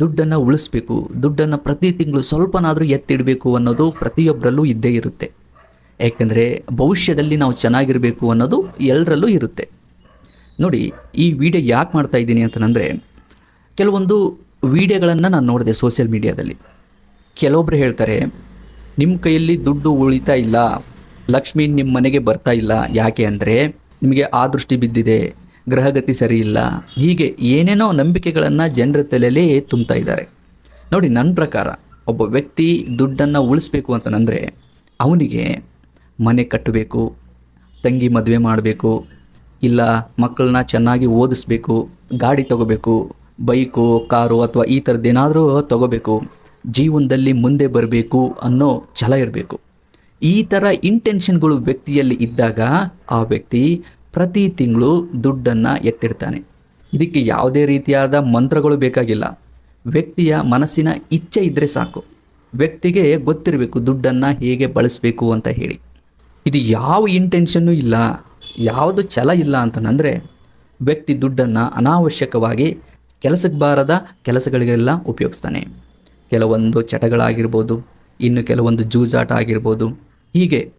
ದುಡ್ಡನ್ನು ಉಳಿಸ್ಬೇಕು, ದುಡ್ಡನ್ನು ಪ್ರತಿ ತಿಂಗಳು ಸ್ವಲ್ಪನಾದರೂ ಎತ್ತಿಡಬೇಕು ಅನ್ನೋದು ಪ್ರತಿಯೊಬ್ಬರಲ್ಲೂ ಇದ್ದೇ ಇರುತ್ತೆ. ಯಾಕೆಂದರೆ ಭವಿಷ್ಯದಲ್ಲಿ ನಾವು ಚೆನ್ನಾಗಿರಬೇಕು ಅನ್ನೋದು ಎಲ್ಲರಲ್ಲೂ ಇರುತ್ತೆ. ನೋಡಿ, ಈ ವಿಡಿಯೋ ಯಾಕೆ ಮಾಡ್ತಾ ಇದ್ದೀನಿ ಅಂತಂದರೆ, ಕೆಲವೊಂದು ವಿಡಿಯೋಗಳನ್ನು ನಾನು ನೋಡಿದೆ ಸೋಷಿಯಲ್ ಮೀಡಿಯಾದಲ್ಲಿ. ಕೆಲವೊಬ್ಬರು ಹೇಳ್ತಾರೆ ನಿಮ್ಮ ಕೈಯಲ್ಲಿ ದುಡ್ಡು ಉಳಿತಾ ಇಲ್ಲ, ಲಕ್ಷ್ಮಿ ನಿಮ್ಮ ಮನೆಗೆ ಬರ್ತಾ ಇಲ್ಲ, ಯಾಕೆ ಅಂದರೆ ನಿಮಗೆ ಆ ದೃಷ್ಟಿ ಬಿದ್ದಿದೆ ಗ್ರಹಗತಿ ಸರಿಯಿಲ್ಲ ಹೀಗೆ ಏನೇನೋ ನಂಬಿಕೆಗಳನ್ನು ಜನರ ತಲೆಯಲ್ಲಿ ತುಂಬ್ತಾ ಇದ್ದಾರೆ. ನೋಡಿ ನನ್ನ ಪ್ರಕಾರ ಒಬ್ಬ ವ್ಯಕ್ತಿ ದುಡ್ಡನ್ನು ಉಳಿಸ್ಬೇಕು ಅಂತಂದರೆ ಅವನಿಗೆ ಮನೆ ಕಟ್ಟಬೇಕು, ತಂಗಿ ಮದುವೆ ಮಾಡಬೇಕು, ಇಲ್ಲ ಮಕ್ಕಳನ್ನ ಚೆನ್ನಾಗಿ ಓದಿಸ್ಬೇಕು, ಗಾಡಿ ತಗೋಬೇಕು, ಬೈಕು, ಕಾರು ಅಥವಾ ಈ ಥರದ್ದೇನಾದರೂ ತಗೋಬೇಕು, ಜೀವನದಲ್ಲಿ ಮುಂದೆ ಬರಬೇಕು ಅನ್ನೋ ಛಲ ಇರಬೇಕು. ಈ ಥರ ಇಂಟೆನ್ಷನ್ಗಳು ವ್ಯಕ್ತಿಯಲ್ಲಿ ಇದ್ದಾಗ ಆ ವ್ಯಕ್ತಿ ಪ್ರತಿ ತಿಂಗಳು ದುಡ್ಡನ್ನು ಎತ್ತಿಡ್ತಾನೆ ಇದಕ್ಕೆ ಯಾವುದೇ ರೀತಿಯಾದ ಮಂತ್ರಗಳು ಬೇಕಾಗಿಲ್ಲ. ವ್ಯಕ್ತಿಯ ಮನಸ್ಸಿನ ಇಚ್ಛೆ ಇದ್ದರೆ ಸಾಕು. ವ್ಯಕ್ತಿಗೆ ಗೊತ್ತಿರಬೇಕು ದುಡ್ಡನ್ನು ಹೇಗೆ ಬಳಸಬೇಕು ಅಂತ ಹೇಳಿ. ಇದು ಯಾವ ಇಂಟೆನ್ಷನ್ನು ಇಲ್ಲ, ಯಾವುದು ಛಲ ಇಲ್ಲ ಅಂತಂದರೆ ವ್ಯಕ್ತಿ ದುಡ್ಡನ್ನು ಅನಾವಶ್ಯಕವಾಗಿ ಕೆಲಸಕ್ಕೆ ಬಾರದ ಕೆಲಸಗಳಿಗೆಲ್ಲ ಉಪಯೋಗಿಸ್ತಾನೆ. ಕೆಲವೊಂದು ಚಟಗಳಾಗಿರ್ಬೋದು, ಇನ್ನು ಕೆಲವೊಂದು ಜೂಜಾಟ ಆಗಿರ್ಬೋದು, ಹೀಗೆ